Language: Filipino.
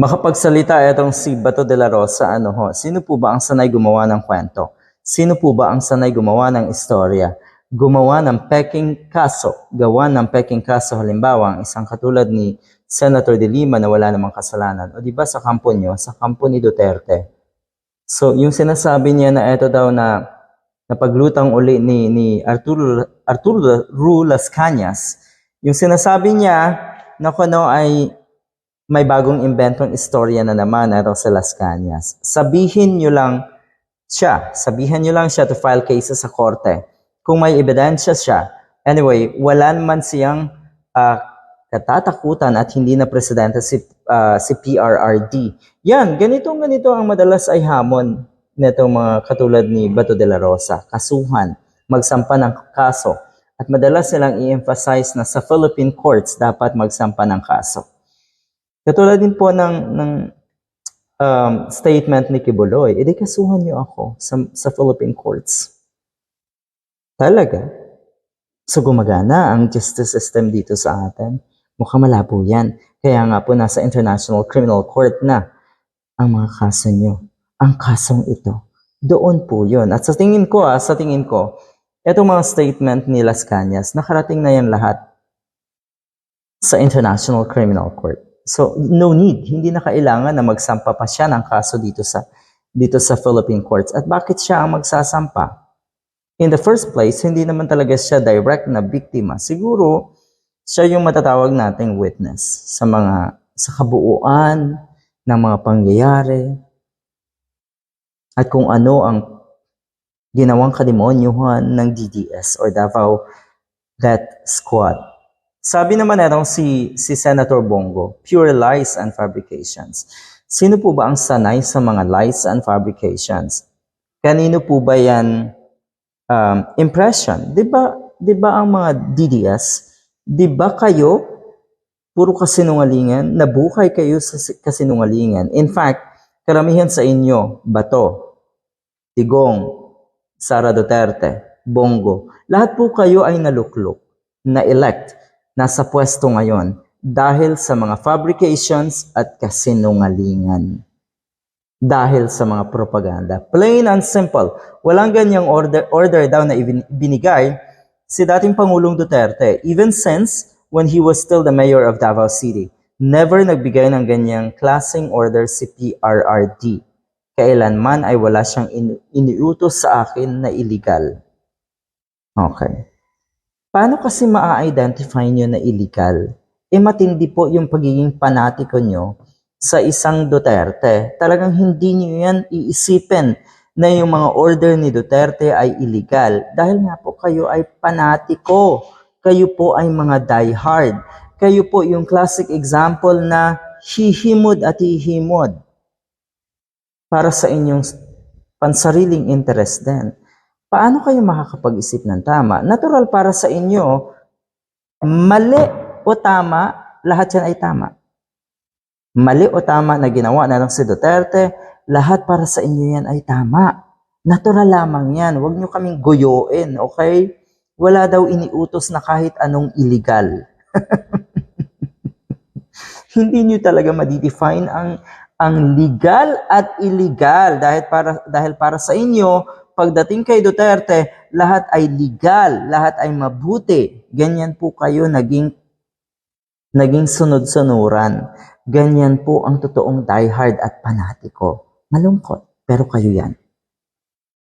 Makapagsalita itong si Bato de la Rosa, ano ho, sino po ba ang sanay gumawa ng kwento? Sino po ba ang sanay gumawa ng istorya? Gumawa ng peking kaso, gawa ng peking kaso, halimbawa, ang isang katulad ni Senator de Lima na wala namang kasalanan. O di ba sa kampo nyo, sa kampo ni Duterte. So, yung sinasabi niya na ito daw na napaglutang uli ni, ni Arturo, Arturo Ru Las Cañas, yung sinasabi niya na kuno ay may bagong inventong istorya na naman na sa Las Cañas. Sabihin nyo lang siya, sabihin nyo lang siya to file cases sa korte. Kung may ebidensya siya, anyway, wala naman siyang ah, katatakutan at hindi na presidente si, ah, si PRRD. Yan, ganito ganito ang madalas ay hamon nitong mga katulad ni Bato de la Rosa. Kasuhan, magsampa ng kaso. At madalas silang i-emphasize na sa Philippine courts dapat magsampa ng kaso. Katulad din po ng, ng um, statement ni Kibuloy, edi kasuhan niyo ako sa, sa Philippine courts. Talaga? So gumagana ang justice system dito sa atin? Mukhang malabo yan. Kaya nga po nasa International Criminal Court na ang mga kaso nyo. Ang kasong ito. Doon po yun. At sa tingin ko, ah, sa tingin ko, itong mga statement ni Las Cañas, nakarating na yan lahat sa International Criminal Court. So, no need. Hindi na kailangan na magsampa pa siya ng kaso dito sa dito sa Philippine courts. At bakit siya ang magsasampa? In the first place, hindi naman talaga siya direct na biktima. Siguro, siya yung matatawag nating witness sa mga sa kabuuan ng mga pangyayari at kung ano ang ginawang kademonyuhan ng DDS or Davao Death Squad. Sabi naman netong si, si Senator Bongo, pure lies and fabrications. Sino po ba ang sanay sa mga lies and fabrications? Kanino po ba yan um, impression? 'Di ba? 'Di ba ang mga DDS, 'di ba kayo puro kasinungalingan, nabuhay kayo sa si- kasinungalingan. In fact, karamihan sa inyo, Bato, Tigong, Sara Duterte, Bongo, lahat po kayo ay naluklok, na-elect, nasa pwesto ngayon dahil sa mga fabrications at kasinungalingan. Dahil sa mga propaganda. Plain and simple. Walang ganyang order, order daw na ibin- binigay si dating Pangulong Duterte even since when he was still the mayor of Davao City. Never nagbigay ng ganyang klaseng order si PRRD. Kailanman ay wala siyang in- iniutos sa akin na illegal. Okay. Paano kasi maa-identify nyo na illegal? E matindi po yung pagiging panatiko nyo sa isang Duterte. Talagang hindi nyo yan iisipin na yung mga order ni Duterte ay illegal. Dahil nga po kayo ay panatiko. Kayo po ay mga diehard. Kayo po yung classic example na hihimod at hihimod para sa inyong pansariling interest din. Paano kayo makakapag-isip ng tama? Natural para sa inyo, mali o tama, lahat yan ay tama. Mali o tama na ginawa na lang si Duterte, lahat para sa inyo yan ay tama. Natural lamang yan. Huwag nyo kaming guyuin, okay? Wala daw iniutos na kahit anong illegal. Hindi nyo talaga madidefine ang ang legal at illegal dahil para dahil para sa inyo pagdating kay Duterte lahat ay legal lahat ay mabuti. Ganyan po kayo naging naging sunod-sunuran. Ganyan po ang totoong diehard at panatiko. Malungkot pero kayo yan